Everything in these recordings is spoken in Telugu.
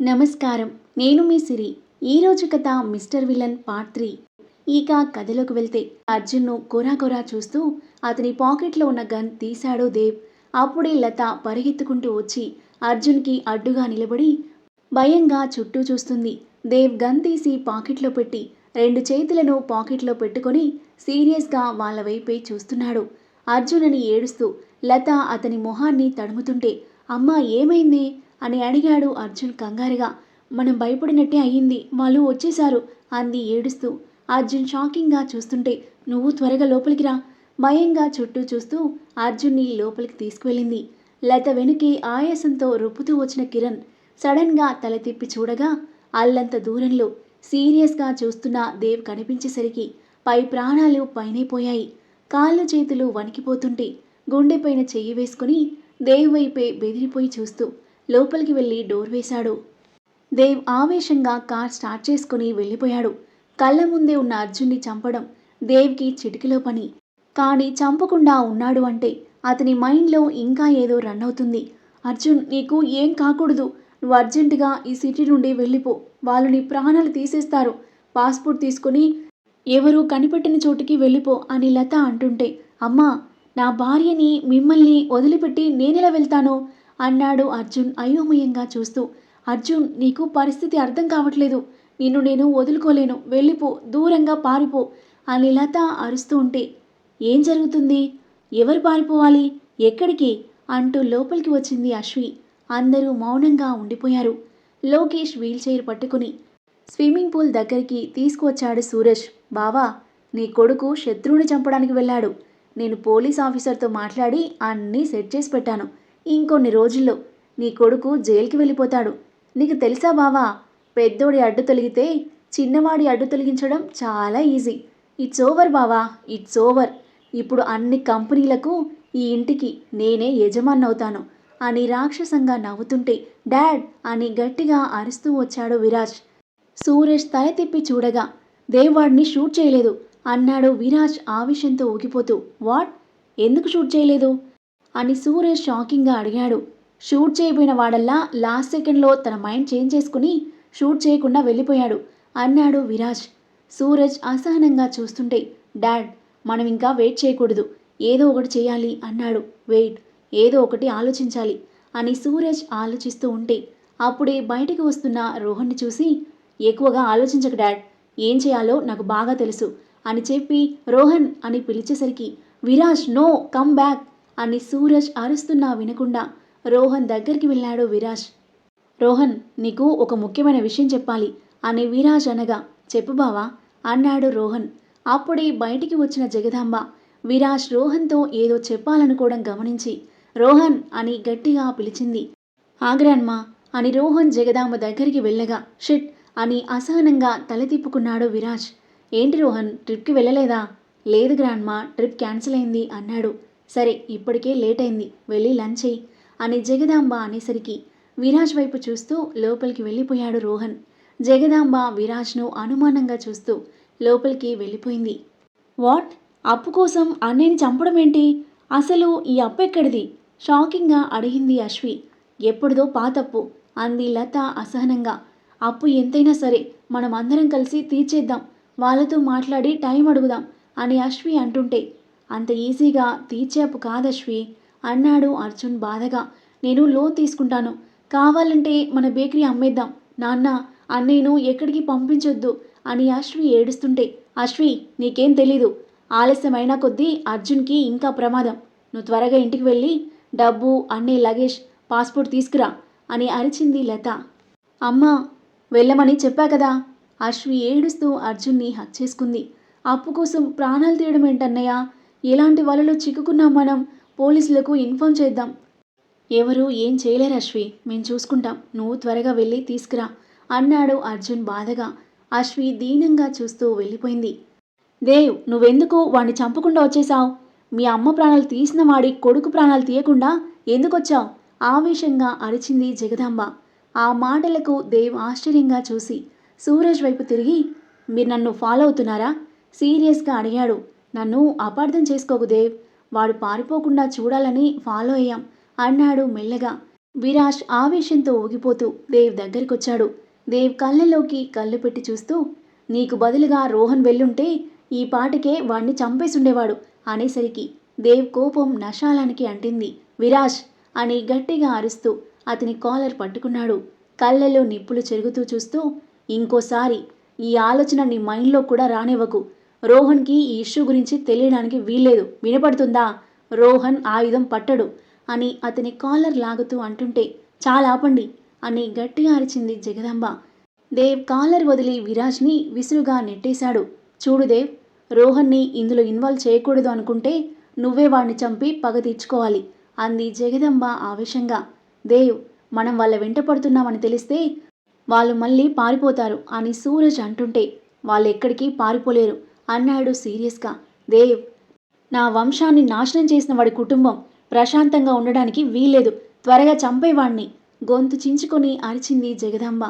నమస్కారం. నేను మీ సిరి. ఈరోజు కథ మిస్టర్ విలన్ పార్ట్ త్రీ. ఇక కథలోకి వెళ్తే అర్జున్ను కొరా కొరా చూస్తూ అతని పాకెట్లో ఉన్న గన్ తీశాడు దేవ్. అప్పుడే లత పరిగెత్తుకుంటూ వచ్చి అర్జున్కి అడ్డుగా నిలబడి భయంగా చుట్టూ చూస్తుంది. దేవ్ గన్ తీసి పాకెట్లో పెట్టి రెండు చేతులను పాకెట్లో పెట్టుకొని సీరియస్గా వాళ్ళ వైపే చూస్తున్నాడు. అర్జున్ అని ఏడుస్తూ లత అతని మొహాన్ని తడుముతుంటే అమ్మా ఏమైంది? అని అడిగాడు అర్జున్ కంగారుగా. మనం భయపడినట్టే అయ్యింది. వాళ్ళు వచ్చేశారు అంది ఏడుస్తూ. అర్జున్ షాకింగ్గా చూస్తుంటే నువ్వు త్వరగా లోపలికి రా. భయంగా చుట్టూ చూస్తూ అర్జున్ని లోపలికి తీసుకువెళ్ళింది. లత వెనుకే ఆయాసంతో రొప్పుతూ వచ్చిన కిరణ్ సడన్గా తల తిప్పి చూడగా అల్లంత దూరంలో సీరియస్గా చూస్తున్న దేవ్ కనిపించేసరికి పై ప్రాణాలు పైనైపోయాయి కాళ్ళు చేతులు వణికిపోతుంటే గుండెపైన చెయ్యి వేసుకుని దేవ్ వైపే బెదిరిపోయి చూస్తూ లోపలికి వెళ్ళి డోర్ వేశాడు. దేవ్ ఆవేశంగా కార్ స్టార్ట్ చేసుకుని వెళ్ళిపోయాడు. కళ్ళ ముందే ఉన్న అర్జున్ని చంపడం దేవ్కి చిటికలో పని. కానీ చంపకుండా ఉన్నాడు అంటే అతని మైండ్లో ఇంకా ఏదో రన్ అవుతుంది. అర్జున్ నీకు ఏం కాకూడదు. నువ్వు అర్జెంటుగా ఈ సిటీ నుండి వెళ్ళిపో. వాళ్ళు నీ ప్రాణాలు తీసేస్తారు. పాస్పోర్ట్ తీసుకొని ఎవరు కనిపెట్టిన చోటుకి వెళ్ళిపో అని లత అంటుంటే అమ్మా నా భార్యని మిమ్మల్ని వదిలిపెట్టి నేనెలా వెళ్తాను? అన్నాడు అర్జున్ అయోమయంగా చూస్తూ. అర్జున్ నీకు పరిస్థితి అర్థం కావట్లేదు. నిన్ను నేను వదులుకోలేను. వెళ్ళిపో. దూరంగా పారిపో అని లత అరుస్తూ ఉంటే ఏం జరుగుతుంది? ఎవరు పారిపోవాలి? ఎక్కడికి? అంటూ లోపలికి వచ్చింది అశ్వి అందరూ మౌనంగా ఉండిపోయారు. లోకేష్ వీల్ చైర్ పట్టుకుని స్విమ్మింగ్ పూల్ దగ్గరికి తీసుకువచ్చాడు సూరజ్. బావా నీ కొడుకు శత్రువుని చంపడానికి వెళ్ళాడు. నేను పోలీస్ ఆఫీసర్తో మాట్లాడి అన్నీ సెట్ చేసి పెట్టాను. ఇంకొన్ని రోజుల్లో నీ కొడుకు జైలుకి వెళ్ళిపోతాడు. నీకు తెలుసా బావా? పెద్దోడి అడ్డు తొలగితే చిన్నవాడి అడ్డు తొలగించడం చాలా ఈజీ. ఇట్స్ ఓవర్ బావా ఇట్స్ ఓవర్. ఇప్పుడు అన్ని కంపెనీలకు ఈ ఇంటికి నేనే యజమాన్నవుతాను అని రాక్షసంగా నవ్వుతుంటే డాడ్ అని గట్టిగా అరుస్తూ వచ్చాడు విరాజ్. సూరేష్ తల తిప్పి చూడగా దేవాడిని షూట్ చేయలేదు అన్నాడు విరాజ్ ఆవేశంతో ఊగిపోతూ. వాట్? ఎందుకు షూట్ చేయలేదు? అని సూరజ్ షాకింగ్గా అడిగాడు. షూట్ చేయబోయిన వాడల్లా లాస్ట్ సెకండ్లో తన మైండ్ చేంజ్ చేసుకుని షూట్ చేయకుండా వెళ్ళిపోయాడు. అన్నాడు విరాజ్. సూరజ్ అసహనంగా చూస్తుంటే డాడ్ మనం ఇంకా వెయిట్ చేయకూడదు. ఏదో ఒకటి చేయాలి అన్నాడు. వెయిట్ ఏదో ఒకటి ఆలోచించాలి అని సూరజ్ ఆలోచిస్తూ ఉంటే అప్పుడే బయటికి వస్తున్న రోహన్ని చూసి ఎక్కువగా ఆలోచించక డాడ్. ఏం చేయాలో నాకు బాగా తెలుసు అని చెప్పి రోహన్ అని పిలిచేసరికి విరాజ్ నో కమ్ బ్యాక్ అని సూరజ్ అరుస్తున్నా వినకుండా రోహన్ దగ్గరికి వెళ్ళాడు విరాజ్. రోహన్ నీకు ఒక ముఖ్యమైన విషయం చెప్పాలి అని విరాజ్ అనగా చెప్పు బావా అన్నాడు రోహన్. అప్పుడే బయటికి వచ్చిన జగదాంబ విరాజ్ రోహన్తో ఏదో చెప్పాలనుకోవడం గమనించి రోహన్ అని గట్టిగా పిలిచింది. ఆగ్రాన్మా అని రోహన్ జగదాంబ దగ్గరికి వెళ్ళగా షిట్ అని అసహనంగా తల తిప్పుకున్నాడు విరాజ్. ఏంటి రోహన్ ట్రిప్కి వెళ్ళలేదా? లేదు గ్రాండ్మా ట్రిప్ క్యాన్సిల్ అయింది అన్నాడు. సరే ఇప్పటికే లేట్ అయింది వెళ్ళి లంచ్ అయ్యి అని జగదాంబ అనేసరికి విరాజ్ వైపు చూస్తూ లోపలికి వెళ్ళిపోయాడు రోహన్. జగదాంబ విరాజ్ను అనుమానంగా చూస్తూ లోపలికి వెళ్ళిపోయింది. వాట్? అప్పు కోసం అన్నయ్యని చంపడం ఏంటి? అసలు ఈ అప్పు ఎక్కడిది? షాకింగ్గా అడిగింది అశ్వి. ఎప్పుడుదో పాతప్పు అంది లత అసహనంగా. అప్పు ఎంతైనా సరే మనం అందరం కలిసి తీర్చేద్దాం. వాళ్ళతో మాట్లాడి టైం అడుగుదాం అని అశ్వి అంటుంటే అంత ఈజీగా తీర్చే అప్పు కాదశ్వి అన్నాడు అర్జున్ బాధగా. నేను లోన్ తీసుకుంటాను. కావాలంటే మన బేకరీ అమ్మేద్దాం. నాన్న అన్నయ్యను ఎక్కడికి పంపించొద్దు అని అశ్వి ఏడుస్తుంటే. అశ్వి నీకేం తెలీదు. ఆలస్యమైన కొద్దీ అర్జున్కి ఇంకా ప్రమాదం. నువ్వు త్వరగా ఇంటికి వెళ్ళి డబ్బు అన్నీ లగేజ్ పాస్పోర్ట్ తీసుకురా అని అరిచింది లత. అమ్మా వెళ్ళమని చెప్పా కదా? అశ్వి ఏడుస్తూ అర్జున్ని హక్ చేసుకుంది అప్పు కోసం ప్రాణాలు తీయడం ఏంటన్నయ్య? ఎలాంటి వలలో చిక్కుకున్నాం మనం. పోలీసులకు ఇన్ఫామ్ చేద్దాం. ఎవరు ఏం చేయలేరు అశ్వి. మేము చూసుకుంటాం. నువ్వు త్వరగా వెళ్ళి తీసుకురా అన్నాడు అర్జున్ బాధగా. అశ్వి దీనంగా చూస్తూ వెళ్ళిపోయింది. దేవ్ నువ్వెందుకు వాణ్ణి చంపకుండా వచ్చేశావు? మీ అమ్మ ప్రాణాలు తీసిన వాడి కొడుకు ప్రాణాలు తీయకుండా ఎందుకొచ్చావు? ఆవేశంగా అరిచింది జగదాంబ. ఆ మాటలకు దేవ్ ఆశ్చర్యంగా చూసి సూరజ్ వైపు తిరిగి మీరు నన్ను ఫాలో అవుతున్నారా? సీరియస్గా అడిగాడు. నన్ను అపార్థం చేసుకోకు దేవ్. వాడు పారిపోకుండా చూడాలని ఫాలో అయ్యాం అన్నాడు మెల్లగా. విరాజ్ ఆవేశంతో ఊగిపోతూ దేవ్ దగ్గరికొచ్చాడు. దేవ్ కళ్ళలోకి కళ్ళు పెట్టి చూస్తూ నీకు బదులుగా రోహన్ వెళ్ళుంటే ఈ పాటకే వాణ్ణి చంపేసుండేవాడు అనేసరికి దేవ్ కోపం నశాలానికి అంటింది. విరాజ్ అని గట్టిగా అరుస్తూ అతని కాలర్ పట్టుకున్నాడు. కళ్ళలో నిప్పులు చెరుగుతూ చూస్తూ ఇంకోసారి ఈ ఆలోచన నీ మైండ్లో కూడా రానివ్వకు. రోహన్కి ఈ ఇష్యూ గురించి తెలియడానికి వీల్లేదు. వినపడుతుందా? రోహన్ ఆయుధం పట్టడు అని అతని కాలర్ లాగుతూ అంటుంటే చాలా ఆపండి అని గట్టిగా అరిచింది జగదాంబ. దేవ్ కాలర్ వదిలి విరాజ్ని విసురుగా నెట్టేశాడు. చూడు దేవ్ రోహన్ని ఇందులో ఇన్వాల్వ్ చేయకూడదు అనుకుంటే నువ్వే వాడిని చంపి పగ తీర్చుకోవాలి అంది జగదంబ ఆవేశంగా. దేవ్ మనం వాళ్ళ వెంట పడుతున్నామని తెలిస్తే వాళ్ళు మళ్ళీ పారిపోతారు అని సూరజ్ అంటుంటే వాళ్ళు ఎక్కడికి పారిపోలేరు. అన్నాడు సీరియస్గా. దేవ్ నా వంశాన్ని నాశనం చేసిన వాడి కుటుంబం ప్రశాంతంగా ఉండడానికి వీల్లేదు. త్వరగా చంపేవాణ్ణి. గొంతు చించుకొని అరిచింది జగదాంబ.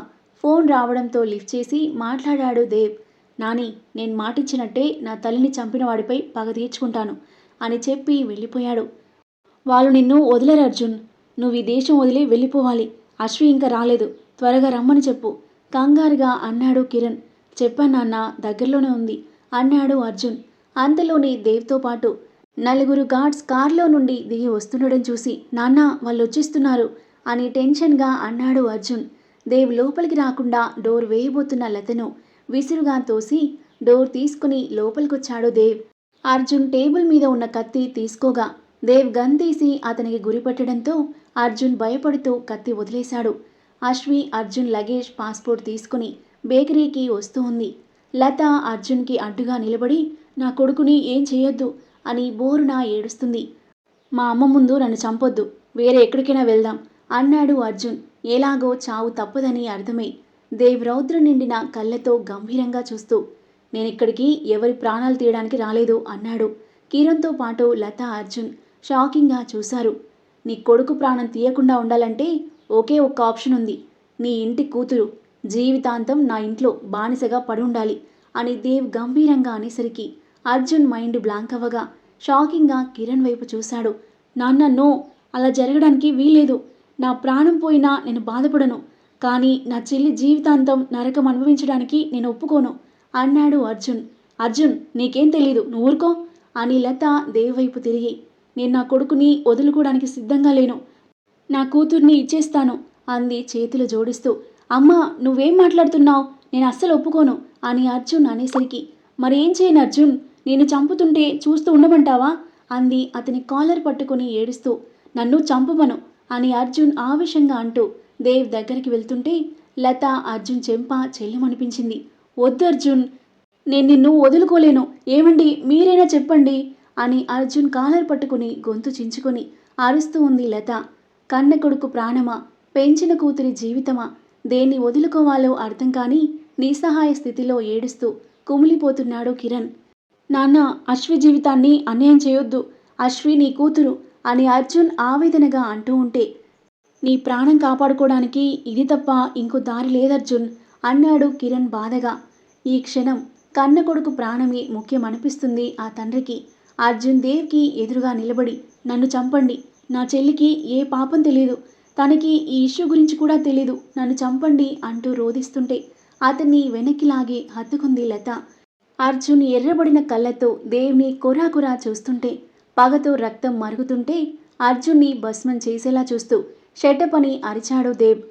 ఫోన్ రావడంతో లిఫ్ట్ చేసి మాట్లాడాడు దేవ్. నాని నేను మాటిచ్చినట్టే నా తల్లిని చంపిన వాడిపై పగ తీర్చుకుంటాను అని చెప్పి వెళ్ళిపోయాడు. వాళ్ళు నిన్ను వదిలేరు అర్జున్. నువ్వు ఈ దేశం వదిలి వెళ్ళిపోవాలి. అశ్వి ఇంకా రాలేదు. త్వరగా రమ్మని చెప్పు. కంగారుగా అన్నాడు కిరణ్. చెప్పాను నాన్న దగ్గరలోనే ఉంది. అన్నాడు అర్జున్. అంతలోనే దేవ్తో పాటు నలుగురు గార్డ్స్ కారులో నుండి దిగి వస్తుండడం చూసి నాన్న వాళ్ళు వచ్చేస్తున్నారు అని టెన్షన్గా అన్నాడు అర్జున్. దేవ్ లోపలికి రాకుండా డోర్ వేయబోతున్న లతను విసురుగా తోసి డోర్ తీసుకుని లోపలికొచ్చాడు దేవ్. అర్జున్ టేబుల్ మీద ఉన్న కత్తి తీసుకోగా దేవ్ గన్ తీసి అతనికి గురిపెట్టడంతో అర్జున్ భయపడుతూ కత్తి వదిలేశాడు. అశ్వి అర్జున్ లగేజ్ పాస్పోర్ట్ తీసుకుని బేకరీకి వస్తూ ఉంది. లత అర్జున్కి అడ్డుగా నిలబడి నా కొడుకుని ఏం చేయొద్దు అని బోరున ఏడుస్తుంది. మా అమ్మ ముందు నన్ను చంపొద్దు వేరే ఎక్కడికైనా వెళ్దాం అన్నాడు అర్జున్. ఎలాగో చావు తప్పదని అర్థమై దేవ్ రౌద్ర నిండిన కళ్ళతో గంభీరంగా చూస్తూ నేనిక్కడికి ఎవరి ప్రాణాలు తీయడానికి రాలేదు అన్నాడు. కిరణ్తో పాటు లత అర్జున్ షాకింగ్గా చూశారు. నీ కొడుకు ప్రాణం తీయకుండా ఉండాలంటే ఒకే ఒక్క ఆప్షన్ ఉంది నీ ఇంటి కూతురు. జీవితాంతం నా ఇంట్లో బానిసగా పడి ఉండాలి అని దేవ్ గంభీరంగా అనేసరికి అర్జున్ మైండ్ బ్లాంక్ అవ్వగా షాకింగ్గా కిరణ్ వైపు చూశాడు. నాన్న నో అలా జరగడానికి వీల్లేదు. నా ప్రాణం పోయినా నేను బాధపడను. కానీ నా చెల్లి జీవితాంతం నరకం అనుభవించడానికి నేను ఒప్పుకోను అన్నాడు అర్జున్. అర్జున్ నీకేం తెలీదు నువ్వు ఊరుకో అని లత దేవ్ వైపు తిరిగి. నేను నా కొడుకుని వదులుకోవడానికి సిద్ధంగా లేను. నా కూతుర్ని ఇచ్చేస్తాను అంది చేతులు జోడిస్తూ. అమ్మా నువ్వేం మాట్లాడుతున్నావు? నేను అస్సలు ఒప్పుకోను అని అర్జున్ అనేసరికి. మరేం చేయను అర్జున్? నేను చంపుతుంటే చూస్తూ ఉండమంటావా? అంది అతని కాలర్ పట్టుకుని ఏడుస్తూ. నన్ను చంపమను అని అర్జున్ ఆవేశంగా అంటూ దేవ్ దగ్గరికి వెళ్తుంటే లత అర్జున్ చెంప చెల్లెమనిపించింది. వద్దు అర్జున్ నేను నిన్ను వదులుకోలేను ఏమండి మీరైనా చెప్పండి అని అర్జున్ కాలర్ పట్టుకుని గొంతు చించుకొని అరుస్తూ ఉంది లత. కన్న కొడుకు ప్రాణమా పెంచిన కూతురి జీవితమా దేన్ని వదులుకోవాలో అర్థం కాని నిస్సహాయ స్థితిలో ఏడుస్తూ కుమిలిపోతున్నాడు కిరణ్. నాన్న అశ్వి జీవితాన్ని అన్యాయం చేయొద్దు. అశ్వి నీ కూతురు అని అర్జున్ ఆవేదనగా అంటూ ఉంటే నీ ప్రాణం కాపాడుకోవడానికి ఇది తప్ప ఇంకో దారి లేదర్జున్ అన్నాడు కిరణ్ బాధగా. ఈ క్షణం కన్న కొడుకు ప్రాణమే ముఖ్యమనిపిస్తుంది ఆ తండ్రికి. అర్జున్ దేవ్కి ఎదురుగా నిలబడి నన్ను చంపండి. నా చెల్లికి ఏ పాపం తెలియదు తనకి ఈ ఇష్యూ గురించి కూడా తెలీదు. నన్ను చంపండి అంటూ రోధిస్తుంటే అతన్ని వెనక్కి లాగి హత్తుకుంది లత. అర్జున్ ఎర్రబడిన కళ్ళతో దేవ్ని కొరాకురా చూస్తుంటే పగతో రక్తం మరుగుతుంటే అర్జున్ని భస్మం చేసేలా చూస్తూ షెటప్ అరిచాడు దేవ్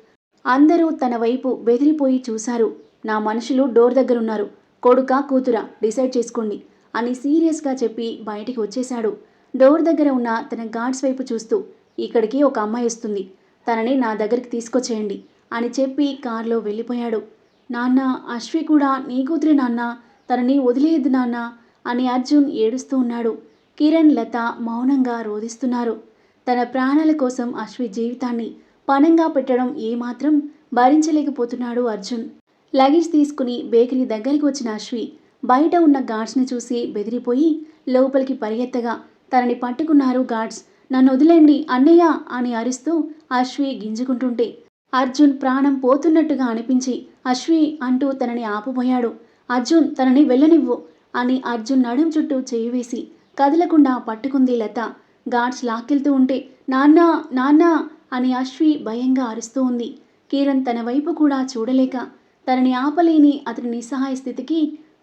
అందరూ తన వైపు బెదిరిపోయి చూశారు. నా మనుషులు డోర్ దగ్గర ఉన్నారు కొడుక కూతురా డిసైడ్ చేసుకోండి అని సీరియస్గా చెప్పి బయటికి వచ్చేశాడు. డోర్ దగ్గర ఉన్న తన గాడ్స్ వైపు చూస్తూ ఇక్కడికి ఒక అమ్మాయి వస్తుంది. తనని నా దగ్గరికి తీసుకొచ్చేయండి అని చెప్పి కారులో వెళ్ళిపోయాడు. నాన్న అశ్వి కూడా నీ కూతురి నాన్న తనని వదిలేయద్దు నాన్న అని అర్జున్ ఏడుస్తూ ఉన్నాడు. కిరణ్ లత మౌనంగా రోధిస్తున్నారు. తన ప్రాణాల కోసం అశ్వి జీవితాన్ని పణంగా పెట్టడం ఏమాత్రం భరించలేకపోతున్నాడు అర్జున్. లగేజ్ తీసుకుని బేకరీ దగ్గరికి వచ్చిన అశ్వి బయట ఉన్న గార్డ్స్ని చూసి బెదిరిపోయి లోపలికి పరిగెత్తగా తనని పట్టుకున్నారు గార్డ్స్. నన్ను వదిలేండి అన్నయ్య అని అరుస్తూ అశ్వి గింజుకుంటుంటే. అర్జున్ ప్రాణం పోతున్నట్టుగా అనిపించి అశ్వి అంటూ తనని ఆపబోయాడు. అర్జున్ తనని వెళ్ళనివ్వు అని అర్జున్ నడుం చుట్టూ చేయి వేసి కదలకుండా పట్టుకుంది లత. గాడ్స్ లాక్కెళ్తూ ఉంటే నాన్న నాన్న అని అశ్వి భయంగా అరుస్తూ ఉంది. కిరణ్ తన వైపు కూడా చూడలేక తనని ఆపలేని అతని నిస్సహాయ స్థితికి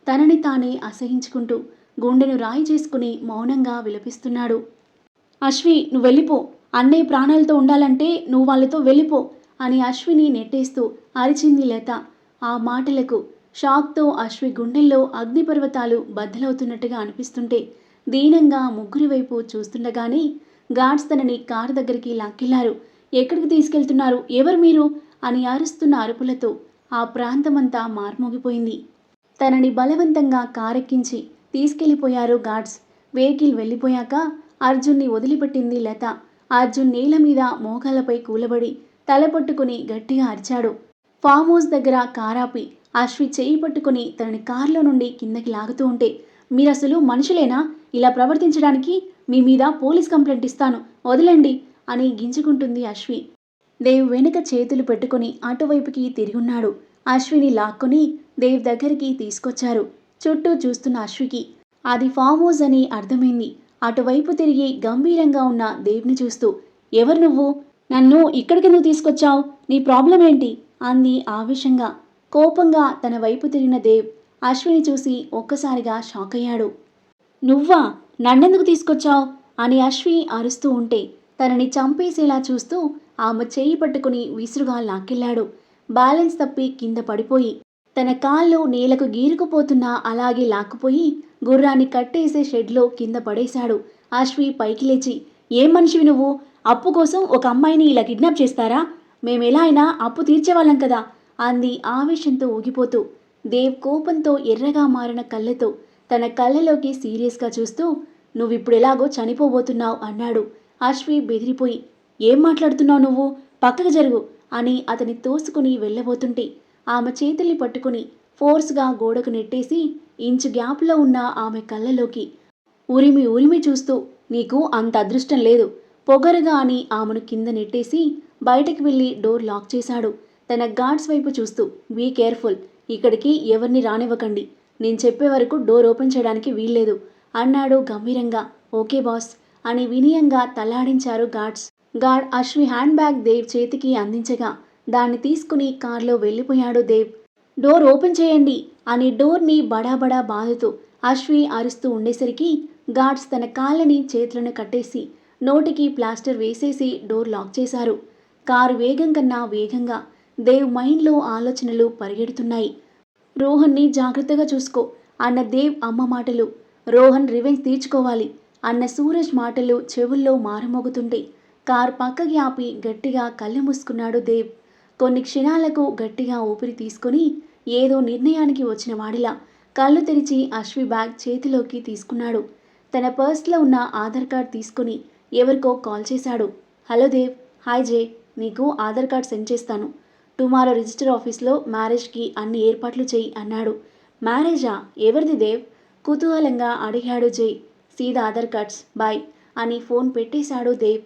తనని తానే అసహించుకుంటూ గుండెను రాయి చేసుకుని మౌనంగా విలపిస్తున్నాడు. అశ్వి నువ్వు వెళ్ళిపో. అన్నయ్య ప్రాణాలతో ఉండాలంటే నువ్వు వాళ్ళతో వెళ్ళిపో అని అశ్విని నెట్టేస్తూ అరిచింది లత. ఆ మాటలకు షాక్తో అశ్వి గుండెల్లో అగ్నిపర్వతాలు బద్దలవుతున్నట్టుగా అనిపిస్తుంటే దీనంగా ముగ్గురి వైపు చూస్తుండగానే గాడ్స్ తనని కారు దగ్గరికి లాక్కెళ్ళారు. ఎక్కడికి తీసుకెళ్తున్నారు? ఎవరు మీరు? అని అరుస్తున్న అరుపులతో ఆ ప్రాంతమంతా మార్మోగిపోయింది. తనని బలవంతంగా కారెక్కించి తీసుకెళ్ళిపోయారు గాడ్స్. వెహికల్ వెళ్ళిపోయాక అర్జున్ని వదిలిపెట్టింది లత. అర్జున్ నేల మీద మోకాలపై కూలబడి తలపట్టుకుని గట్టిగా అరిచాడు. ఫామ్ హౌస్ దగ్గర కారాపి అశ్వి చేయి పట్టుకుని తనని కారులో నుండి కిందకి లాగుతూ ఉంటే మీరసలు మనుషులేనా? ఇలా ప్రవర్తించడానికి మీ మీద పోలీస్ కంప్లైంట్ ఇస్తాను. వదలండి అని గింజుకుంటుంది అశ్వి. దేవ్ వెనుక చేతులు పెట్టుకుని అటువైపుకి తిరుగున్నాడు అశ్విని లాక్కొని దేవ్ దగ్గరికి తీసుకొచ్చారు. చుట్టూ చూస్తున్న అశ్వికి అది ఫామ్ హౌస్ అని అర్థమైంది. అటువైపు తిరిగి గంభీరంగా ఉన్న దేవ్ని చూస్తూ ఎవరు నువ్వు? నన్ను ఇక్కడికి నువ్వు తీసుకొచ్చావు? నీ ప్రాబ్లం ఏంటి? అంది ఆవేశంగా. కోపంగా తన వైపు తిరిగిన దేవ్ అశ్విని చూసి ఒక్కసారిగా షాక్ అయ్యాడు. నువ్వా? నన్నెందుకు తీసుకొచ్చావు? అని అశ్వి అరుస్తూ ఉంటే తనని చంపేసేలా చూస్తూ ఆమె చేయి పట్టుకుని విసురుగా లాక్కెళ్ళాడు బ్యాలెన్స్ తప్పి కింద పడిపోయి తన కాళ్ళు నేలకు గీరుకుపోతున్నా అలాగే లాక్కుపోయి గుర్రాన్ని కట్టేసే షెడ్లో కింద పడేశాడు. అశ్వి పైకి లేచి ఏం మనిషివి నువ్వు? అప్పు కోసం ఒక అమ్మాయిని ఇలా కిడ్నాప్ చేస్తారా? మేమెలా అయినా అప్పు తీర్చేవాళ్ళం కదా అంది ఆవేశంతో ఊగిపోతూ. దేవ్ కోపంతో ఎర్రగా మారిన కళ్ళతో తన కళ్ళలోకి సీరియస్గా చూస్తూ నువ్విప్పుడెలాగో చనిపోబోతున్నావు అన్నాడు. అశ్వి బెదిరిపోయి ఏం మాట్లాడుతున్నావు నువ్వు? పక్కకు జరుగు అని అతని తోసుకుని వెళ్ళబోతుంటే ఆమె చేతుల్ని పట్టుకుని ఫోర్స్గా గోడకు నెట్టేసి ఇంచు గ్యాప్లో ఉన్న ఆమె కళ్ళలోకి ఉరిమి ఉరిమి చూస్తూ నీకు అంత అదృష్టం లేదు. పొగరుగా అని ఆమెను కింద నెట్టేసి బయటకు వెళ్ళి డోర్ లాక్ చేశాడు. తన గార్డ్స్ వైపు చూస్తూ బీ కేర్ఫుల్. ఇక్కడికి ఎవరిని రానివ్వకండి. నేను చెప్పే వరకు డోర్ ఓపెన్ చేయడానికి వీల్లేదు అన్నాడు గంభీరంగా. ఓకే బాస్ అని వినయంగా తలాడించారు guards. Guard Ashwi hand bag Dev చేతికి అందించగా దాన్ని తీసుకుని కారులో వెళ్ళిపోయాడు దేవ్. డోర్ ఓపెన్ చేయండి అని డోర్ని బడాబడా బాదుతూ అశ్వి అరుస్తూ ఉండేసరికి గార్డ్స్ తన కాళ్ళని చేతులను కట్టేసి నోటికి ప్లాస్టర్ వేసేసి డోర్ లాక్ చేశారు. కారు వేగం కన్నా వేగంగా దేవ్ మైండ్లో ఆలోచనలు పరిగెడుతున్నాయి. రోహన్ని జాగ్రత్తగా చూసుకో అన్న దేవ్ అమ్మ మాటలు రోహన్ రివెంజ్ తీర్చుకోవాలి అన్న సూరజ్ మాటలు చెవుల్లో మారుమోగుతుంటే కార్ పక్కకి ఆపి గట్టిగా కళ్ళు మూసుకున్నాడు దేవ్. కొన్ని క్షణాలకు గట్టిగా ఊపిరి తీసుకొని ఏదో నిర్ణయానికి వచ్చిన వాడిలా కళ్ళు తెరిచి అశ్వి బ్యాగ్ చేతిలోకి తీసుకున్నాడు. తన పర్స్లో ఉన్న ఆధార్ కార్డ్ తీసుకుని ఎవరికో కాల్ చేశాడు. హలో దేవ్ హాయ్ జే నీకు ఆధార్ కార్డ్ సెండ్ చేస్తాను. టుమారో రిజిస్టర్ ఆఫీస్లో మ్యారేజ్కి అన్ని ఏర్పాట్లు చేయి అన్నాడు. మ్యారేజా? ఎవరిది దేవ్? కుతూహలంగా అడిగాడు జై. సీదా ఆధార్ కార్డ్స్. బాయ్ అని ఫోన్ పెట్టేశాడు దేవ్.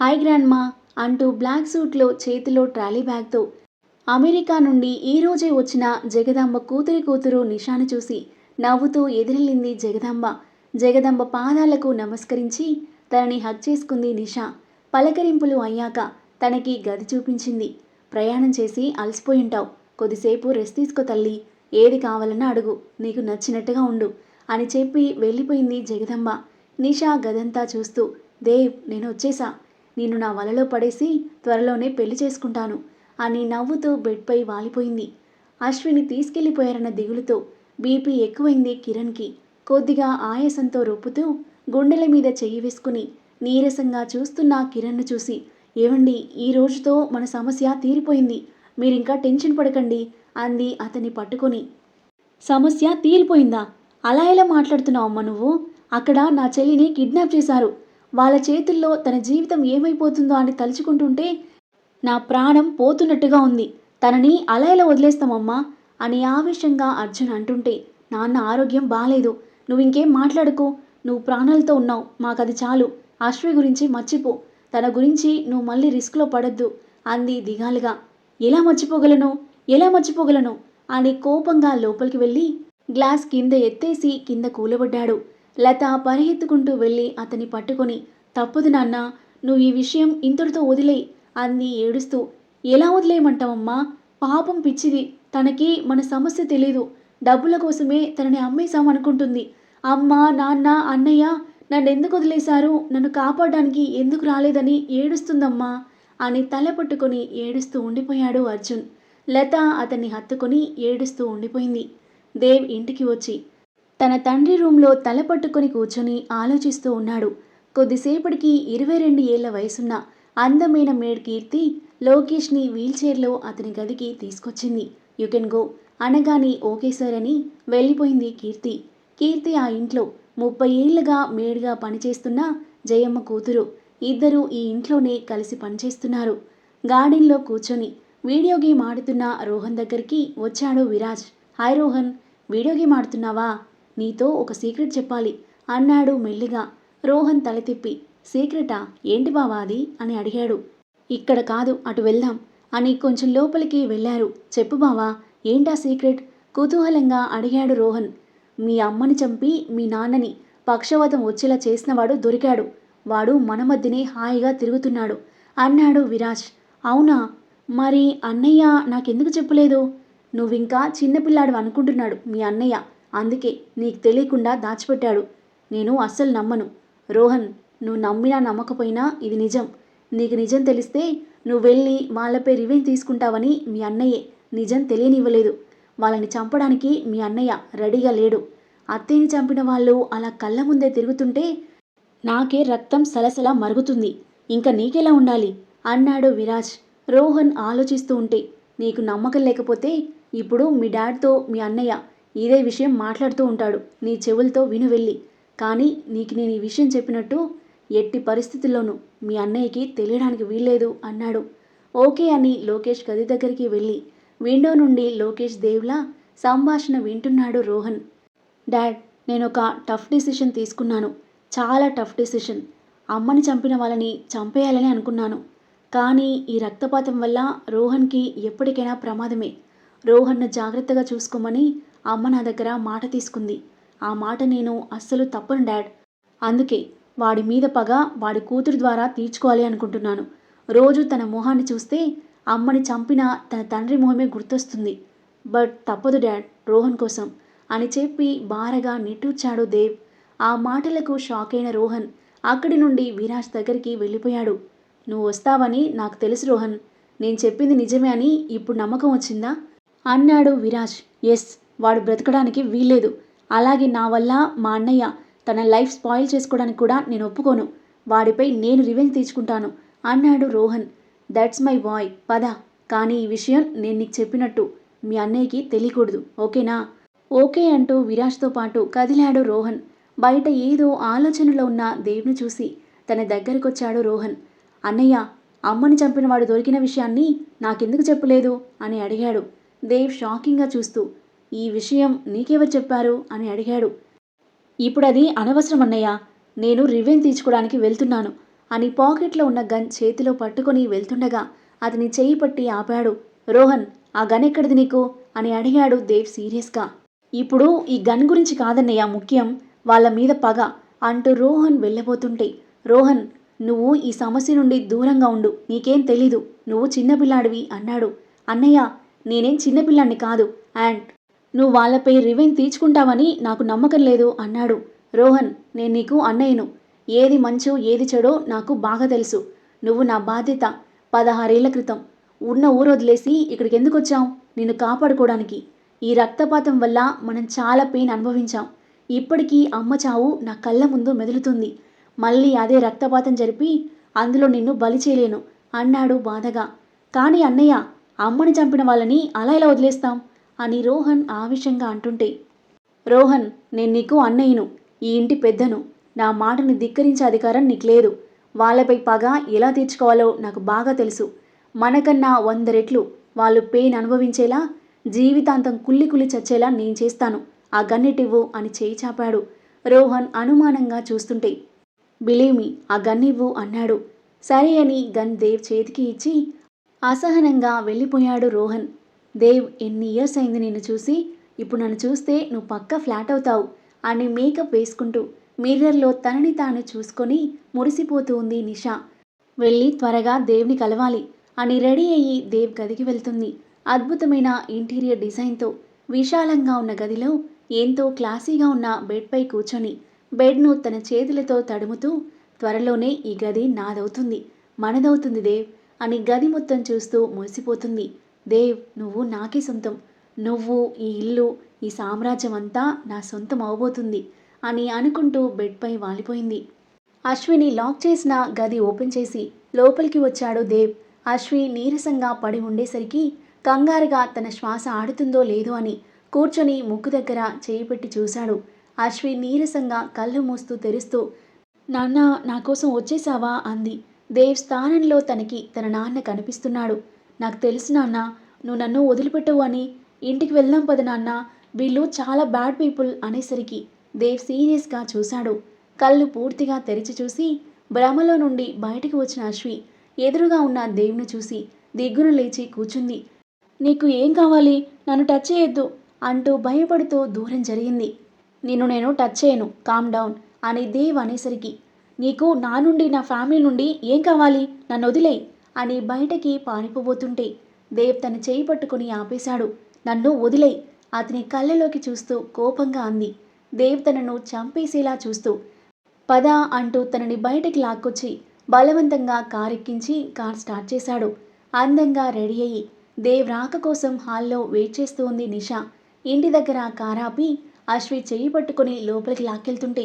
హాయ్ గ్రాండ్ మా అంటూ బ్లాక్ సూట్లో చేతిలో ట్రాలీ బ్యాగ్తో అమెరికా నుండి ఈరోజే వచ్చిన జగదాంబ కూతురి కూతురు నిషాను చూసి నవ్వుతూ ఎదిరెళ్ళింది జగదాంబ. జగదాంబ పాదాలకు నమస్కరించి తనని హక్ చేసుకుంది నిషా. పలకరింపులు అయ్యాక తనకి గది చూపించింది. ప్రయాణం చేసి అలసిపోయింటావు కొద్దిసేపు రెస్ట్ తీసుకో తల్లి. ఏది కావాలన్నా అడుగు. నీకు నచ్చినట్టుగా ఉండు అని చెప్పి వెళ్ళిపోయింది జగదంబ. నిషా గదంతా చూస్తూ దేవ్ నేను వచ్చేసా. నిన్ను నా వలలో పడేసి త్వరలోనే పెళ్ళి చేసుకుంటాను అని నవ్వుతూ బెడ్పై వాలిపోయింది. అశ్విని తీసుకెళ్ళిపోయారన్న దిగులుతో బీపీ ఎక్కువైంది కిరణ్కి. కొద్దిగా ఆయాసంతో రొప్పుతూ గుండెల మీద చెయ్యి వేసుకుని నీరసంగా చూస్తున్న కిరణ్ను చూసి ఏవండి ఈ రోజుతో మన సమస్య తీరిపోయింది. మీరింకా టెన్షన్ పడకండి అంది అతన్ని పట్టుకొని. సమస్య తీరిపోయిందా? అలా ఎలా మాట్లాడుతున్నావు అమ్మ నువ్వు? అక్కడ నా చెల్లిని కిడ్నాప్ చేశారు. వాళ్ళ చేతుల్లో తన జీవితం ఏమైపోతుందో అని తలుచుకుంటుంటే నా ప్రాణం పోతున్నట్టుగా ఉంది. తనని అలా ఎలా వదిలేస్తామమ్మా? అని ఆవేశంగా అర్జున్ అంటుంటే నాన్న ఆరోగ్యం బాలేదు. నువ్వు ఇంకేం మాట్లాడుకో? నువ్వు ప్రాణాలతో ఉన్నావు. మాకది చాలు. అశ్వి గురించి మర్చిపో. తన గురించి నువ్వు మళ్ళీ రిస్క్లో పడద్దు అంది దిగాలుగా. ఎలా మర్చిపోగలను? ఎలా మర్చిపోగలను? అని కోపంగా లోపలికి వెళ్ళి గ్లాస్ కింద ఎత్తేసి కింద కూలబడ్డాడు. లత పరిగెత్తుకుంటూ వెళ్ళి అతన్ని పట్టుకొని తప్పదు నాన్న నువ్వు ఈ విషయం ఇంతటితో వదిలేయి అంది ఏడుస్తూ. ఎలా వదిలేయమంటావమ్మా? పాపం పిచ్చిది. తనకి మన సమస్య తెలీదు. డబ్బుల కోసమే తనని అమ్మేశామనుకుంటుంది అమ్మ నాన్న అన్నయ్య నన్ను ఎందుకు వదిలేశారు? నన్ను కాపాడడానికి ఎందుకు రాలేదని ఏడుస్తుందమ్మా అని తలపట్టుకొని ఏడుస్తూ ఉండిపోయాడు అర్జున్. లత అతన్ని హత్తుకొని ఏడుస్తూ ఉండిపోయింది. దేవ్ ఇంటికి వచ్చి తన తండ్రి రూంలో తల పట్టుకొని కూర్చొని ఆలోచిస్తూ ఉన్నాడు. కొద్దిసేపటికి ఇరవై రెండు ఏళ్ళ వయసున్న అందమైన మేడ్ కీర్తి లోకేష్ని వీల్చైర్లో అతని గదికి తీసుకొచ్చింది. యు కెన్ గో అనగానే ఓకే సార్ అని వెళ్ళిపోయింది కీర్తి. కీర్తి ఆ ఇంట్లో ముప్పై ఏళ్ళుగా మేడ్గా పనిచేస్తున్న జయమ్మ కూతురు. ఇద్దరూ ఈ ఇంట్లోనే కలిసి పనిచేస్తున్నారు. గార్డెన్లో కూర్చొని వీడియో గేమ్ ఆడుతున్న రోహన్ దగ్గరికి వచ్చాడు Viraj. Hi Rohan video game ఆడుతున్నావా? నీతో ఒక సీక్రెట్ చెప్పాలి అన్నాడు మెల్లిగా. రోహన్ తల తిప్పి సీక్రెటా? ఏంటి బావా అది? అని అడిగాడు. ఇక్కడ కాదు అటు వెళ్దాం. అని కొంచెం లోపలికి వెళ్ళారు. చెప్పు బావా ఏంటా సీక్రెట్? కుతూహలంగా అడిగాడు రోహన్. మీ అమ్మని చంపి మీ నాన్నని పక్షవాతం వచ్చేలా చేసినవాడు దొరికాడు. వాడు మన మధ్యనే హాయిగా తిరుగుతున్నాడు అన్నాడు విరాజ్. అవునా? మరి అన్నయ్య నాకెందుకు చెప్పలేదు? నువ్వింకా చిన్నపిల్లాడు అనుకుంటున్నాడు మీ అన్నయ్య. అందుకే నీకు తెలియకుండా దాచిపెట్టాడు. నేను అస్సలు నమ్మను. రోహన్ నువ్వు నమ్మినా నమ్మకపోయినా ఇది నిజం. నీకు నిజం తెలిస్తే నువ్వు వెళ్ళి వాళ్ళపై రివెంజ్ తీసుకుంటావని మీ అన్నయ్యే నిజం తెలియనివ్వలేదు. వాళ్ళని చంపడానికి మీ అన్నయ్య రెడీగా లేడు. అత్తయ్యని చంపిన వాళ్ళు అలా కళ్ళ ముందే తిరుగుతుంటే నాకే రక్తం సలసల మరుగుతుంది. ఇంకా నీకెలా ఉండాలి? అన్నాడు విరాజ్. రోహన్ ఆలోచిస్తూ ఉంటే నీకు నమ్మకం లేకపోతే ఇప్పుడు మీ డాడ్తో మీ అన్నయ్య ఇదే విషయం మాట్లాడుతూ ఉంటాడు. నీ చెవులతో విను వెళ్ళి. కానీ నీకు నేను ఈ విషయం చెప్పినట్టు ఎట్టి పరిస్థితుల్లోనూ మీ అన్నయ్యకి తెలియడానికి వీల్లేదు అన్నాడు. ఓకే అని లోకేష్ గది దగ్గరికి వెళ్ళి విండో నుండి లోకేష్ దేవ్లా సంభాషణ వింటున్నాడు రోహన్. డాడ్ నేను ఒక టఫ్ డిసిషన్ తీసుకున్నాను. చాలా టఫ్ డిసిషన్. అమ్మని చంపిన వాళ్ళని చంపేయాలని అనుకున్నాను. కానీ ఈ రక్తపాతం వల్ల రోహన్కి ఎప్పటికైనా ప్రమాదమే. రోహన్ను జాగ్రత్తగా చూసుకోమని అమ్మ నా దగ్గర మాట తీసుకుంది. ఆ మాట నేను అస్సలు తప్పను డాడ్. అందుకే వాడి మీద పగ వాడి కూతురు ద్వారా తీర్చుకోవాలి అనుకుంటున్నాను. రోజు తన మొహాన్ని చూస్తే అమ్మని చంపిన తన తండ్రి మొహమే గుర్తొస్తుంది. బట్ తప్పదు డాడ్ రోహన్ కోసం అని చెప్పి బారగా నిట్టూర్చాడు దేవ్. ఆ మాటలకు షాక్ అయిన రోహన్ అక్కడి నుండి విరాజ్ దగ్గరికి వెళ్ళిపోయాడు. నువ్వు వస్తావని నాకు తెలుసు రోహన్. నేను చెప్పింది నిజమే అని ఇప్పుడు నమ్మకం వచ్చిందా? అన్నాడు విరాజ్. ఎస్ వాడు బ్రతకడానికి వీల్లేదు. అలాగే నా వల్ల మా అన్నయ్య తన లైఫ్ స్పాయిల్ చేసుకోవడానికి కూడా నేను ఒప్పుకోను. వాడిపై నేను రివెంజ్ తీర్చుకుంటాను అన్నాడు రోహన్. దట్స్ మై బాయ్ పద. కానీ ఈ విషయం నేను నీకు చెప్పినట్టు మీ అన్నయ్యకి తెలియకూడదు. ఓకేనా? ఓకే అంటూ విరాజ్తో పాటు కదిలాడు రోహన్. బయట ఏదో ఆలోచనలో ఉన్న దేవుని చూసి తన దగ్గరకొచ్చాడు రోహన్. అన్నయ్య అమ్మని చంపిన వాడు దొరికిన విషయాన్ని నాకెందుకు చెప్పలేదు? అని అడిగాడు. దేవ్ షాకింగ్గా చూస్తూ ఈ విషయం నీకెవరు చెప్పారు? అని అడిగాడు. ఇప్పుడు అది అనవసరం అన్నయ్య నేను రివెంజ్ తీర్చుకోవడానికి వెళ్తున్నాను అని పాకెట్లో ఉన్న గన్ చేతిలో పట్టుకొని వెళ్తుండగా అతని చేయి పట్టి ఆపాడు. రోహన్ ఆ గన్ ఎక్కడిది నీకు? అని అడిగాడు దేవ్ సీరియస్గా. ఇప్పుడు ఈ గన్ గురించి కాదన్నయ్య ముఖ్యం వాళ్ళ మీద పగ అంటూ రోహన్ వెళ్ళబోతుంటే. రోహన్ నువ్వు ఈ సమస్య నుండి దూరంగా ఉండు నీకేం తెలీదు నువ్వు చిన్నపిల్లాడివి అన్నాడు. అన్నయ్య నేనేం చిన్నపిల్లాడిని కాదు అండ్ నువ్వు వాళ్ళపై రివెంజ్ తీర్చుకుంటావని నాకు నమ్మకం లేదు అన్నాడు. రోహన్ నేను నీకు అన్నయ్యను. ఏది మంచో ఏది చెడో నాకు బాగా తెలుసు. నువ్వు నా బాధ్యత. పదహారేళ్ళ క్రితం. ఉన్న ఊరు వదిలేసి ఇక్కడికి ఎందుకు వచ్చావు? నిన్ను కాపాడుకోవడానికి. ఈ రక్తపాతం వల్ల మనం చాలా పెయిన్ అనుభవించాం. ఇప్పటికీ అమ్మ చావు నా కళ్ళ ముందు మెదులుతుంది. మళ్ళీ అదే రక్తపాతం జరిపి అందులో నిన్ను బలి చేయలేను అన్నాడు బాధగా. కానీ అన్నయ్య అమ్మని చంపిన వాళ్ళని అలా ఇలా వదిలేస్తాం? అని రోహన్ ఆవేశంగా అంటుంటే రోహన్ నేను నీకు అన్నయ్యను ఈ ఇంటి పెద్దను. నా మాటని ధిక్కరించే అధికారం నీకు లేదు. వాళ్ళపై పగ ఎలా తీర్చుకోవాలో నాకు బాగా తెలుసు. మనకన్నా వంద రెట్లు వాళ్ళు పెయిన్ అనుభవించేలా జీవితాంతం కుల్లి కుల్లి చచ్చేలా నేను చేస్తాను. ఆ గన్నెటివ్వు అని చేయి చాపాడు. రోహన్ అనుమానంగా చూస్తుంటే బిలీవ్ మీ ఆ గన్నివ్వు అన్నాడు. సరే అని గన్ దేవ్ చేతికి ఇచ్చి అసహనంగా వెళ్ళిపోయాడు రోహన్. దేవ్ ఎన్ని ఇయర్స్ అయింది నిన్ను చూసి? ఇప్పుడు నన్ను చూస్తే నువ్వు పక్క ఫ్లాట్ అవుతావు అని మేకప్ వేసుకుంటూ మిర్రర్లో తనని తాను చూసుకొని మురిసిపోతూ ఉంది నిషా. వెళ్ళి త్వరగా దేవ్ని కలవాలి అని రెడీ అయ్యి దేవ్ గదికి వెళ్తుంది. అద్భుతమైన ఇంటీరియర్ డిజైన్తో విశాలంగా ఉన్న గదిలో ఎంతో క్లాసీగా ఉన్న బెడ్పై కూర్చొని బెడ్ను తన చేతులతో తడుముతూ త్వరలోనే ఈ గది నాదవుతుంది మనదవుతుంది దేవ్ అని గది మొత్తం చూస్తూ మురిసిపోతుంది. దేవ్ నువ్వు నాకే సొంతం. నువ్వు ఈ ఇల్లు ఈ సామ్రాజ్యం అంతా నా సొంతం అవబోతుంది అని అనుకుంటూ బెడ్పై వాలిపోయింది. అశ్విని లాక్ చేసిన గది ఓపెన్ చేసి లోపలికి వచ్చాడు దేవ్. అశ్వి నీరసంగా పడి ఉండేసరికి కంగారుగా తన శ్వాస ఆడుతుందో లేదో అని కూర్చొని ముక్కు దగ్గర చేయి పెట్టి చూశాడు. అశ్వి నీరసంగా కళ్ళు మూస్తూ తెరుస్తూ నాన్న నా కోసం వచ్చేసావా? అంది. దేవ్ స్థానంలో తనకి తన నాన్న కనిపిస్తున్నాడు. నాకు తెలుసు నాన్న నువ్వు నన్ను వదిలిపెట్టవు అని. ఇంటికి వెళ్దాం పద నాన్న. వీళ్ళు చాలా బ్యాడ్ పీపుల్ అనేసరికి దేవ్ సీరియస్గా చూశాడు. కళ్ళు పూర్తిగా తెరిచి చూసి భ్రమలో నుండి బయటకు వచ్చిన అశ్వి ఎదురుగా ఉన్న దేవుని చూసి దిగ్గున లేచి కూర్చుంది. నీకు ఏం కావాలి? నన్ను టచ్ చేయొద్దు అంటూ భయపడుతూ దూరం జరిగింది. నిన్ను నేను టచ్ చేయను కామ్ డౌన్ అని దేవ్ అనేసరికి నీకు నా నుండి నా ఫ్యామిలీ నుండి ఏం కావాలి? నన్ను వదిలేయి. అని బయటకి పారిపోబోతుంటే దేవ్ తన చేయి పట్టుకుని ఆపేశాడు. నన్ను వదిలేయ్ అతని కళ్ళలోకి చూస్తూ కోపంగా అంది. దేవ్ తనను చంపేసేలా చూస్తూ పద అంటూ తనని బయటకి లాక్కొచ్చి బలవంతంగా కారెక్కించి కార్ స్టార్ట్ చేశాడు. అందంగా రెడీ అయ్యి దేవ్ రాక కోసం హాల్లో వెయిట్ చేస్తూ ఉంది నిషా. ఇంటి దగ్గర కారాపి అశ్వి చెయ్యి పట్టుకుని లోపలికి లాక్కెళ్తుంటే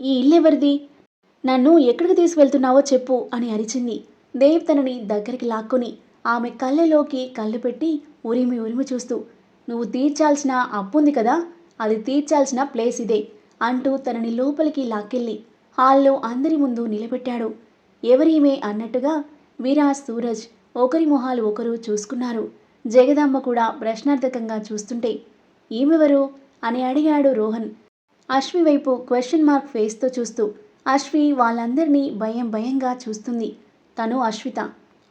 ఈ ఇల్లెవరిది? నన్ను ఎక్కడికి తీసుకువెళ్తున్నావో చెప్పు అని అరిచింది. దేవ్ తనని దగ్గరికి లాక్కొని ఆమె కళ్ళలోకి కళ్ళు పెట్టి ఉరిమి ఉరిమి చూస్తూ నువ్వు తీర్చాల్సిన అప్పుంది కదా అది తీర్చాల్సిన ప్లేస్ ఇదే అంటూ తనని లోపలికి లాక్కెళ్ళి హాల్లో అందరి ముందు నిలబెట్టాడు. ఎవరీమే అన్నట్టుగా విరాజ్ సూరజ్ ఒకరి మొహాలు ఒకరు చూసుకున్నారు. జగదాంబ కూడా ప్రశ్నార్థకంగా చూస్తుంటే ఈమెవరు? అని అడిగాడు రోహన్. అశ్వి వైపు క్వశ్చన్ మార్క్ ఫేస్తో చూస్తూ అశ్వి వాళ్ళందరినీ భయం భయంగా చూస్తుంది. తను అశ్విత.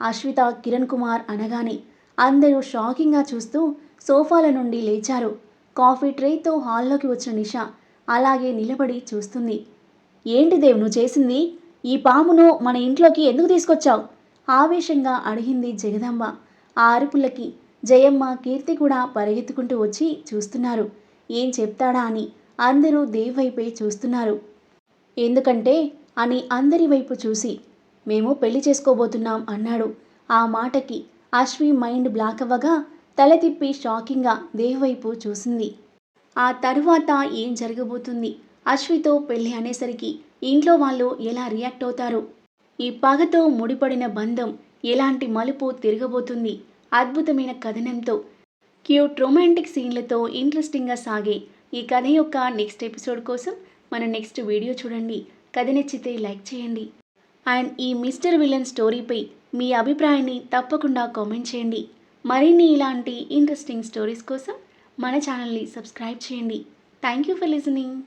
అశ్విత కిరణ్ కుమార్ అనగానే అందరూ షాకింగ్గా చూస్తూ సోఫాల నుండి లేచారు. కాఫీ ట్రేతో హాల్లోకి వచ్చిన నిషా అలాగే నిలబడి చూస్తుంది. ఏంటి దేవ్ నువ్వు చేసింది? ఈ పామును మన ఇంట్లోకి ఎందుకు తీసుకొచ్చావు? ఆవేశంగా అడిగింది జగదంబ. ఆ అరుపులకి జయమ్మ కీర్తి కూడా పరిగెత్తుకుంటూ వచ్చి చూస్తున్నారు. ఏం చెప్తాడా? అని అందరూ దేవ్ వైపే చూస్తున్నారు. ఎందుకంటే? అని అందరి వైపు చూసి మేము పెళ్ళి చేసుకోబోతున్నాం అన్నాడు. ఆ మాటకి అశ్వి మైండ్ బ్లాక్ అవ్వగా తల తిప్పి షాకింగ్గా దేవవైపు చూసింది. ఆ తరువాత ఏం జరగబోతుంది? అశ్వితో పెళ్ళి అనేసరికి ఇంట్లో వాళ్ళు ఎలా రియాక్ట్ అవుతారు? ఈ పగతో ముడిపడిన బంధం ఎలాంటి మలుపు తిరగబోతుంది? అద్భుతమైన కథనంతో క్యూట్ రొమాంటిక్ సీన్లతో ఇంట్రెస్టింగ్గా సాగే ఈ కథ యొక్క నెక్స్ట్ ఎపిసోడ్ కోసం మన నెక్స్ట్ వీడియో చూడండి. కథ నచ్చితే లైక్ చేయండి. అండ్ ఈ మిస్టర్ విలన్ స్టోరీపై మీ అభిప్రాయాన్ని తప్పకుండా కామెంట్ చేయండి. మరిన్ని ఇలాంటి ఇంట్రెస్టింగ్ స్టోరీస్ కోసం మన ఛానల్ని సబ్స్క్రైబ్ చేయండి. Thank you for listening